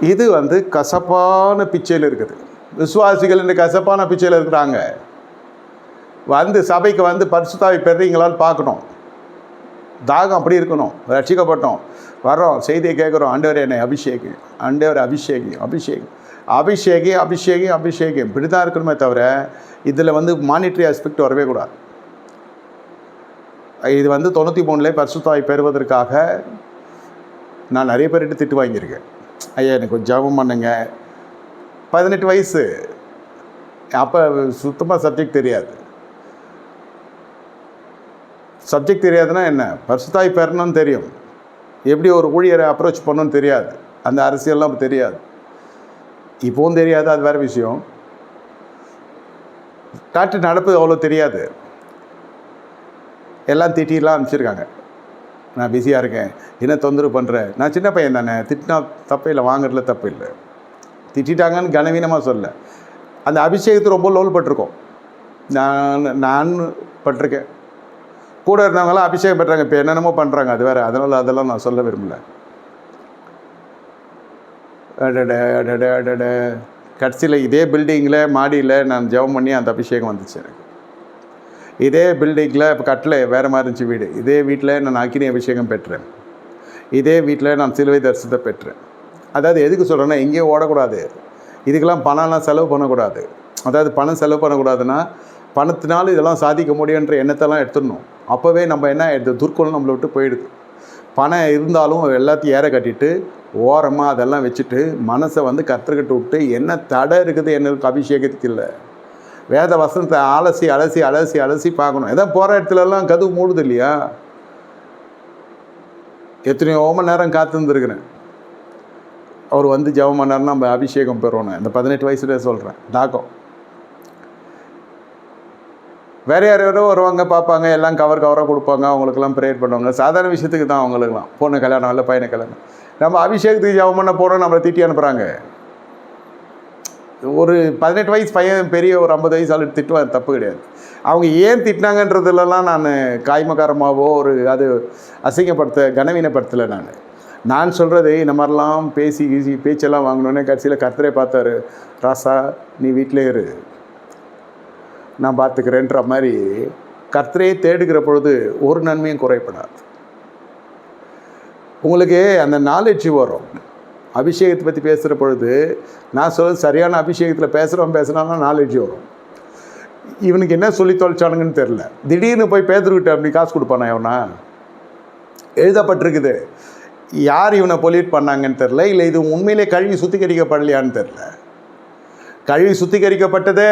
இது வந்து கசப்பான பிச்சையில் இருக்குது. விசுவாசிகள் இந்த கசப்பான பிச்சையில் இருக்கிறாங்க. வந்து சபைக்கு வந்து பரிசுத்தாவை பெறுறீங்களான்னு பார்க்கணும். தாகம் அப்படி இருக்கணும். ரட்சிக்கப்பட்டோம். வர்றோம். செய்தியை கேட்குறோம். ஆண்டவர் என்னை அபிஷேகி. ஆண்டவர் அபிஷேகி. அபிஷேகம் அபிஷேகி அபிஷேகி அபிஷேகி. இப்படி தான் இருக்கணுமே தவிர இதில் வந்து மானிட்டரி ஆஸ்பெக்ட் வரவே கூடாது. இது வந்து தொண்ணூற்றி மூணுலேயே பரிசுத்தாய் பெறுவதற்காக நான் நிறைய பேர்கிட்ட திட்டு வாங்கியிருக்கேன். ஐயா எனக்கு கொஞ்சம் ஜெபம் பண்ணுங்க. பதினெட்டு வயசு. அப்போ சுத்தமாக சப்ஜெக்ட் தெரியாது. சப்ஜெக்ட் தெரியாதுன்னா என்ன? பரிசுத்தாய் பெறணும்னு தெரியும். எப்படி ஒரு ஊழியரை அப்ரோச் பண்ணணும்னு தெரியாது. அந்த அரசியல்லாம் தெரியாது. இப்போவும் தெரியாது அது வேறு விஷயம். காட்டு நடப்பு அவ்வளோ தெரியாது. எல்லாம் திட்டிலாம் அனுப்பிச்சிருக்காங்க. நான் பிஸியாக இருக்கேன். என்ன தொந்தரவு பண்ணுறேன் நான் சின்ன பையன் தானே. திட்டினா தப்பு இல்லை வாங்குறதுல தப்பு இல்லை. திட்டாங்கன்னு கனவீனமாக சொல்ல. அந்த அபிஷேகத்தை ரொம்ப லோல் பட்டிருக்கோம். நான் நான் பட்டிருக்கேன். கூட இருந்தவங்களாம் அபிஷேகம் பெற்றாங்க இப்போ என்னென்னமோ பண்ணுறாங்க அது வேறு. அதனால் அதெல்லாம் நான் சொல்ல விரும்பல. அடட அடட கடைசியில் இதே பில்டிங்கில் மாடியில் நான் ஜெபம் பண்ணி அந்த அபிஷேகம் வந்துச்சு எனக்கு. இதே பில்டிங்கில் இப்போ கட்டில் வேறு மாதிரி இருந்துச்சு வீடு. இதே வீட்டில் நான் அக்கினி அபிஷேகம் பெற்றேன். இதே வீட்டில் நான் சிலுவை தரிசனத்தை பெற்றேன். அதாவது எதுக்கு சொல்கிறேன்னா எங்கேயும் ஓடக்கூடாது. இதுக்கெல்லாம் பணம்லாம் செலவு பண்ணக்கூடாது. அதாவது பணம் செலவு பண்ணக்கூடாதுன்னா பணத்தினால இதெல்லாம் சாதிக்க முடியுன்ற எண்ணத்தெல்லாம் எடுத்துடணும். அப்போவே நம்ம என்ன எடுத்து துர்க்குணம் நம்மளை விட்டு போயிடுது. பணம் இருந்தாலும் எல்லாத்தையும் ஏற கட்டிட்டு ஓரமாக அதெல்லாம் வச்சுட்டு மனசை வந்து கற்றுக்கிட்டு விட்டு என்ன தடை இருக்குது எனக்கு அபிஷேகத்துக்கு இல்லை? வேத வசனத்தை அலசி அலசி அலசி அலசி பார்க்கணும். எதாவது போகிற இடத்துலலாம் கதவு மூடுது இல்லையா? எத்தனையோ மணி நேரம் காத்திருந்துருக்குறேன். அவர் வந்து ஜெபம் பண்ணார்னா நம்ம அபிஷேகம் பெறணும். இந்த பதினெட்டு வயசுலேயே சொல்கிறேன் தாக்கம். வேற யார் யாரோ வருவாங்க பார்ப்பாங்க எல்லாம் கவர் கவராக கொடுப்பாங்க அவங்களுக்கெல்லாம் ப்ரேயர் பண்ணுவாங்க. சாதாரண விஷயத்துக்கு தான் அவங்களுக்குலாம் பொண்ணு கல்யாணம் இல்லை பையனை கல்யாணம். நம்ம அபிஷேகத்துக்கு ஜெபம் பண்ண போகிறோம் நம்மளை திட்டி அனுப்புகிறாங்க ஒரு பதினெட்டு வயசு பையன் பெரிய ஒரு ஐம்பது வயசு ஆளு திட்டுவாங்க தப்பு கிடையாது. அவங்க ஏன் திட்டினாங்கன்றதுலலாம் நான் காய்மகாரமாகவோ ஒரு அது அசிங்கப்படுத்த கனவீனப்படுத்தலை நான். நான் சொல்கிறது இந்த மாதிரிலாம் பேசி கீசி பேச்செல்லாம் வாங்கினோன்னே கடைசியில் கர்த்தரை பார்த்தாரு ராசா நீ வீட்டிலே இரு. நான் பார்த்துக்கிறேன்ற மாதிரி கர்த்தரையே தேடுகிற பொழுது ஒரு நன்மையும் குறைப்படாது. உங்களுக்கு அந்த நாலேஜ் வரும். அபிஷேகத்தை பற்றி பேசுகிற பொழுது நான் சொல்றது சரியான அபிஷேகத்தில் பேசுகிறவன் பேசுனாலும் நாலேஜ் வரும். இவனுக்கு என்ன சொல்லி தொலைச்சானுங்கன்னு தெரில திடீர்னு போய் பேதர்கிட்ட அப்படி காசு கொடுப்பானா இவனா? எழுதப்பட்டிருக்குது. யார் இவனை பொல்யூட் பண்ணாங்கன்னு தெரில இல்லை இது உண்மையிலே கழுவி சுத்திகரிக்கப்படலையான்னு தெரில கழுவி சுத்திகரிக்கப்பட்டதே